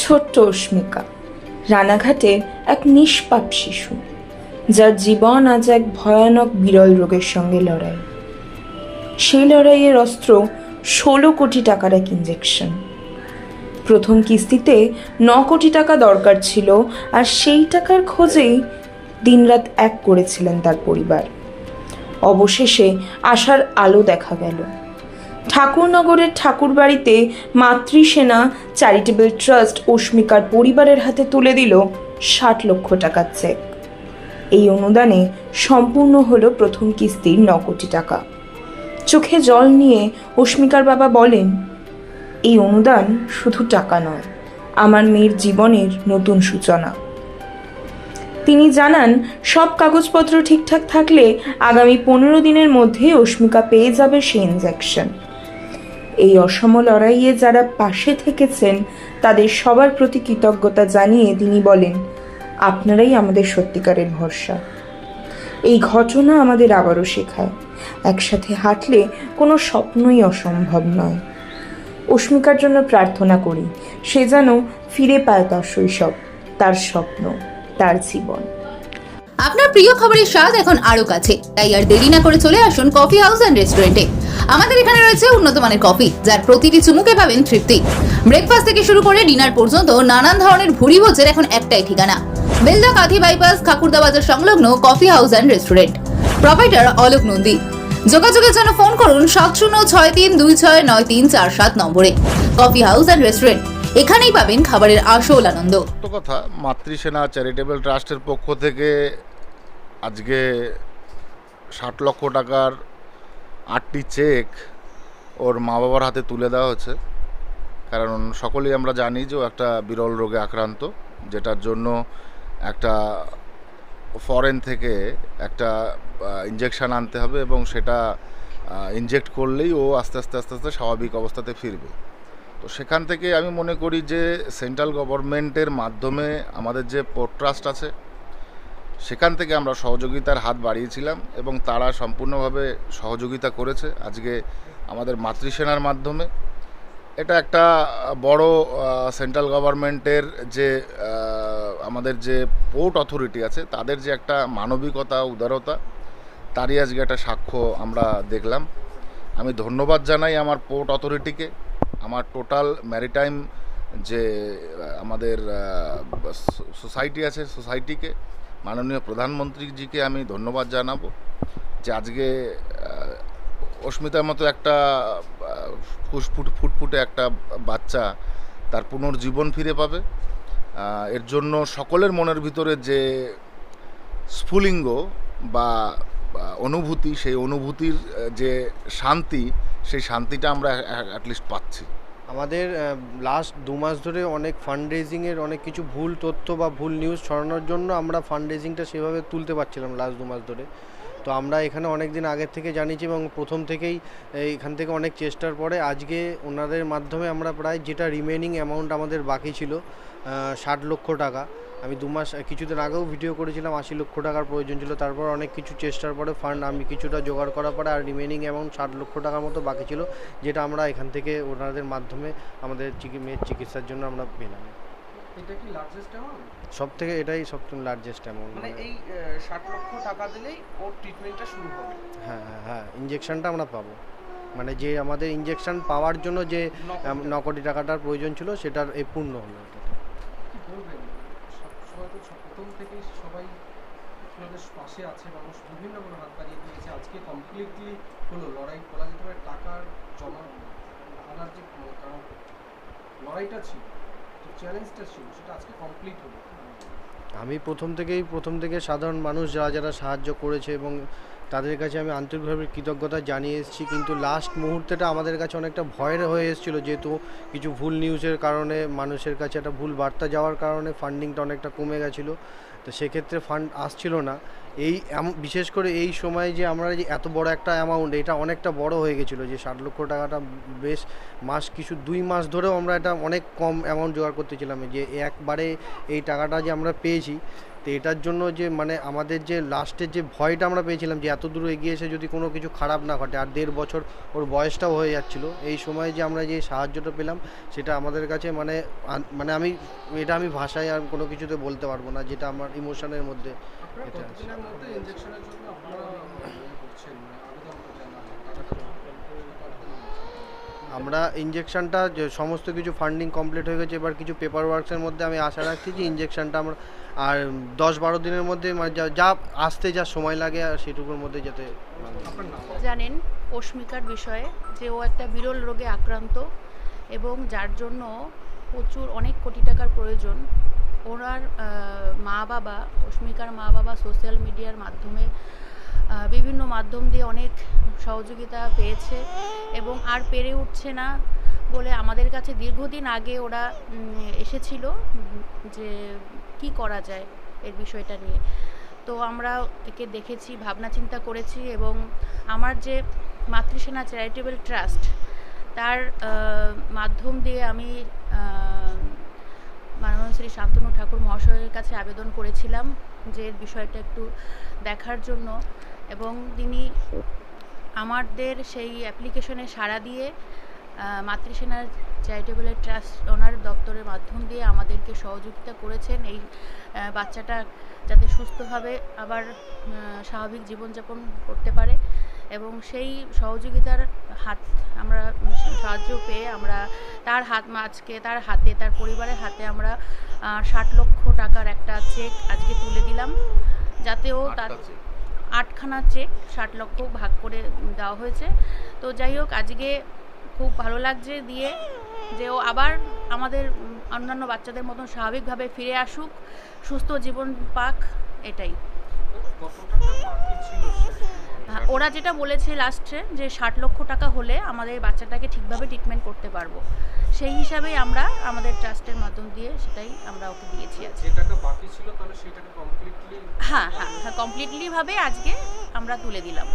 ছোট্ট অস্মিকা রানাঘাটে এক নিষ্পাপ শিশু, যার জীবন আজ এক ভয়ানক বিরল রোগের সঙ্গে লড়াই। সেই লড়াইয়ের অস্ত্র ষোলো কোটি টাকার এক ইঞ্জেকশন প্রথম কিস্তিতে ন কোটি টাকা দরকার ছিল আর সেই টাকার খোঁজেই দিনরাত এক করেছিলেন তার পরিবার। অবশেষে আশার আলো দেখা গেল। ঠাকুরনগরের ঠাকুরবাড়িতে মাতৃসেনা চ্যারিটেবল ট্রাস্ট অস্মিকার পরিবারের হাতে তুলে দিল ষাট লক্ষ টাকার চেক। এই অনুদানে সম্পূর্ণ হলো প্রথম কিস্তির ন কোটি টাকা। চোখে জল নিয়ে অস্মিকার বাবা বলেন, এই অনুদান শুধু টাকা নয়, আমার মেয়ের জীবনের নতুন সূচনা। তিনি জানান, সব কাগজপত্র ঠিকঠাক থাকলে আগামী পনেরো দিনের মধ্যে অস্মিকা পেয়ে যাবে সেই ইনজেকশন এই অসম লড়াইয়ে যারা পাশে থেকেছেন, তাদের সবার প্রতি কৃতজ্ঞতা জানিয়ে তিনি বলেন, আপনারাই আমাদের সত্যিকারের ভরসা। এই ঘটনা আমাদের আবারও শেখায়। একসাথে হাঁটলে কোনো স্বপ্নই অসম্ভব নয়। অস্মিকার জন্য প্রার্থনা করি, সে যেন ফিরে পায় তার শৈশব, তার স্বপ্ন, তার জীবন। আপনার প্রিয় খাবারের স্বাদ এখন আরও কাছে। তাই আর দেরি না করে চলে আসুন কফি হাউস অ্যান্ড রেস্টুরেন্টে আমাদের এখানে রয়েছে উন্নত মানের কফি, যার প্রতিটি চুমুকে পাবেন তৃপ্তি। ব্রেকফাস্ট থেকে শুরু করে ডিনার পর্যন্ত নানান ধরনের ভুরি ভোজের এখন একটাই ঠিকানা। বেলদা কাঁথি বাইপাস খাকুরদা বাজার সংলগ্ন coffee house and restaurant proprietor Alok Nandi. যোগাযোগের জন্য ফোন করুন সাত শূন্য ছয় তিন দুই ছয় নয় তিন চার সাত নম্বরে। কফি হাউস অ্যান্ড রেস্টুরেন্ট এখানেই পাবেন খাবারের আসল আনন্দ। কথা, মাতৃসেনা চ্যারিটেবল ট্রাস্টের পক্ষ থেকে আজকে ষাট লক্ষ টাকার আটটি চেক ওর মা বাবার হাতে তুলে দেওয়া হচ্ছে কারণ সকলেই আমরা জানি যে ও একটা বিরল রোগে আক্রান্ত, যেটার জন্য একটা ফরেন থেকে একটা ইঞ্জেকশন আনতে হবে এবং সেটা ইনজেক্ট করলেই ও আস্তে আস্তে আস্তে আস্তে স্বাভাবিক অবস্থাতে ফিরবে। তো সেখান থেকে আমি মনে করি যে সেন্ট্রাল গভর্নমেন্টের মাধ্যমে আমাদের যে পোর্ট ট্রাস্ট আছে সেখান থেকে আমরা সহযোগিতার হাত বাড়িয়েছিলাম এবং তারা সম্পূর্ণভাবে সহযোগিতা করেছে আজকে আমাদের মাতৃসেনার মাধ্যমে। এটা একটা বড় সেন্ট্রাল গভর্নমেন্টের যে আমাদের যে পোর্ট অথরিটি আছে, তাদের যে একটা মানবিকতা, উদারতা, তারই আজকে একটা সাক্ষ্য আমরা দেখলাম। আমি ধন্যবাদ জানাই আমার পোর্ট অথরিটিকে। আমার টোটাল ম্যারিটাইম যে আমাদের সোসাইটি আছে, সোসাইটিকে মাননীয় প্রধানমন্ত্রীজিকে আমি ধন্যবাদ জানাব যে আজকে অস্মিতার মতো একটা ফুসফুট ফুটফুটে একটা বাচ্চা তার পুনর্জীবন ফিরে পাবে। এর জন্য সকলের মনের ভিতরে যে স্ফুলিঙ্গ বা অনুভূতি, সেই অনুভূতির যে শান্তি, সেই শান্তিটা আমরা অ্যাটলিস্ট পাচ্ছি। আমাদের লাস্ট দু মাস ধরে অনেক ফান্ড রেজিংয়ের অনেক কিছু ভুল তথ্য বা ভুল নিউজ ছড়ানোর জন্য আমরা ফান্ড রেজিংটা সেভাবে তুলতে পারছিলাম লাস্ট দু মাস ধরে। তো আমরা এখানে অনেক দিন আগের থেকে জানিয়েছি এবং প্রথম থেকেই এখান থেকে অনেক চেষ্টার পরে আজকে ওনাদের মাধ্যমে আমরা প্রায় যেটা রিমেনিং অ্যামাউন্ট আমাদের বাকি ছিল ষাট লক্ষ টাকা। আমি দু মাস কিছুদিন আগেও ভিডিও করেছিলাম আশি লক্ষ টাকার প্রয়োজন ছিল। তারপর অনেক কিছু চেষ্টার পরে ফান্ড আমি কিছুটা জোগাড় করার পরে আর রিমেনিং অ্যামাউন্ট ষাট লক্ষ টাকার মতো বাকি ছিল যেটা আমরা এখান থেকে ওনাদের মাধ্যমে আমাদের মেয়ের চিকিৎসার জন্য আমরা পেলাম এটা কি লার্জেস্ট অ্যামাউন্ট সব থেকে এটাই সবথেকে লার্জেস্ট অ্যামাউন্ট মানে এই ষাট লক্ষ টাকা দিলেই ওর ট্রিটমেন্টটা শুরু হবে। হ্যাঁ হ্যাঁ হ্যাঁ ইঞ্জেকশনটা আমরা পাবো। মানে যে আমাদের ইঞ্জেকশন পাওয়ার জন্য যে ন কোটি আম, ন কোটি টাকাটার প্রয়োজন ছিল সেটার এই পূর্ণ হলো। এটাতে। কি বলবেন সব- সবাই তো সব- প্রথম থেকেই সবাই আপনাদের পাশে আছে মানুষ বিভিন্ন কোনো হাত বাড়িয়ে দিয়েছে। আজকে কমপ্লিটলি হলো লড়াই বলা যেতে পারে, টাকার জমা আনার যে কারণ, লড়াইটা ছিল, যে চ্যালেঞ্জটা ছিল, সেটা আজকে কমপ্লিট হলো। আমি প্রথম থেকেই, প্রথম থেকে সাধারণ মানুষ যারা যারা সাহায্য করেছে এবং তাদের কাছে আমি আন্তরিকভাবে কৃতজ্ঞতা জানিয়ে এসেছি। কিন্তু লাস্ট মুহূর্তেটা আমাদের কাছে অনেকটা ভয়ের হয়ে এসেছিল, যেহেতু কিছু ভুল নিউজের কারণে, মানুষের কাছে একটা ভুল বার্তা যাওয়ার কারণে ফান্ডিংটা অনেকটা কমে গেছিল। তো সেক্ষেত্রে ফান্ড আসছিল না। এই বিশেষ করে এই সময় যে আমরা যে এত বড় একটা অ্যামাউন্ট এটা অনেকটা বড় হয়ে গেছিল, যে ষাট লক্ষ টাকাটা বেশ মাস, কিছু দুই মাস ধরেও আমরা এটা অনেক কম অ্যামাউন্ট জোগাড় করতেছিলাম যে একবারে এই টাকাটা যে আমরা পেয়েছি তো এটার জন্য যে মানে আমাদের যে লাস্টের যে ভয়টা আমরা পেয়েছিলাম যে এত দূর এগিয়ে এসে যদি কোনো কিছু খারাপ না ঘটে আর দেড় বছর ওর বয়সটাও হয়ে যাচ্ছিল এই সময় যে আমরা যে সাহায্যটা পেলাম সেটা আমাদের কাছে মানে মানে আমি এটা আমি ভাষায় আর কোনো কিছুতে বলতে পারব না যেটা আমার ইমোশনের মধ্যে এটা আছে। কতদিনের মধ্যে ইনজেকশনের জন্য আপনারা ইয়ে করছেন আবেদন করছেন টাকাটা আমরা ইঞ্জেকশনটা যে সমস্ত কিছু ফান্ডিং কমপ্লিট হয়ে গেছে এবার কিছু পেপার ওয়ার্কসের মধ্যে আমি আশা রাখছি যে ইঞ্জেকশনটা আমরা আর দশ বারো দিনের মধ্যে মানে যা- যা আসতে যা সময় লাগে আর সেটুকুর মধ্যে যাতে আপনার জানেন অস্মিকার বিষয়ে যে ও একটা বিরল রোগে আক্রান্ত এবং যার জন্য প্রচুর অনেক কোটি টাকার প্রয়োজন ওনার মা বাবা অস্মিকার মা বাবা সোশ্যাল মিডিয়ার মাধ্যমে বিভিন্ন মাধ্যম দিয়ে অনেক সহযোগিতা পেয়েছে এবং আর পেরে উঠছে না বলে আমাদের কাছে দীর্ঘদিন আগে ওরা এসেছিল যে কি করা যায় এর বিষয়টা নিয়ে। তো আমরা একে দেখেছি, ভাবনা চিন্তা করেছি এবং আমার যে মাতৃসেনা চ্যারিটেবল ট্রাস্ট, তার মাধ্যম দিয়ে আমি মাননীয় শ্রী শান্তনু ঠাকুর মহাশয়ের কাছে আবেদন করেছিলাম যে এর বিষয়টা একটু দেখার জন্য। এবং তিনি আমাদের সেই অ্যাপ্লিকেশনে সাড়া দিয়ে মাতৃসেনার চ্যারিটেবল ট্রাস্ট ওনার দপ্তরের মাধ্যম দিয়ে আমাদেরকে সহযোগিতা করেছেন এই বাচ্চাটা যাতে সুস্থভাবে আবার স্বাভাবিক জীবনযাপন করতে পারে এবং সেই সহযোগিতার হাত আমরা সাহায্য পেয়ে আমরা তার হাত আজকে তার হাতে তার পরিবারের হাতে আমরা ষাট লক্ষ টাকার একটা চেক আজকে তুলে দিলাম যাতে ও তার। আটখানা চেক, ষাট লক্ষ ভাগ করে দেওয়া হয়েছে। তো যাই হোক, আজকে খুব ভালো লাগছে দিয়ে যে ও আবার আমাদের অন্যান্য বাচ্চাদের মতন স্বাভাবিকভাবে ফিরে আসুক, সুস্থ জীবন পাক, এটাই। ওরা যেটা বলেছে লাস্টে যে ষাট লক্ষ টাকা হলে আমাদের বাচ্চাটাকে ঠিকভাবে ট্রিটমেন্ট করতে পারব। সেই হিসাবেই আমরা আমাদের ট্রাস্টের মাধ্যম দিয়ে সেটাই আমরা ওকে দিয়েছি হ্যাঁ হ্যাঁ হ্যাঁ কমপ্লিটলিভাবে আজকে আমরা তুলে দিলাম।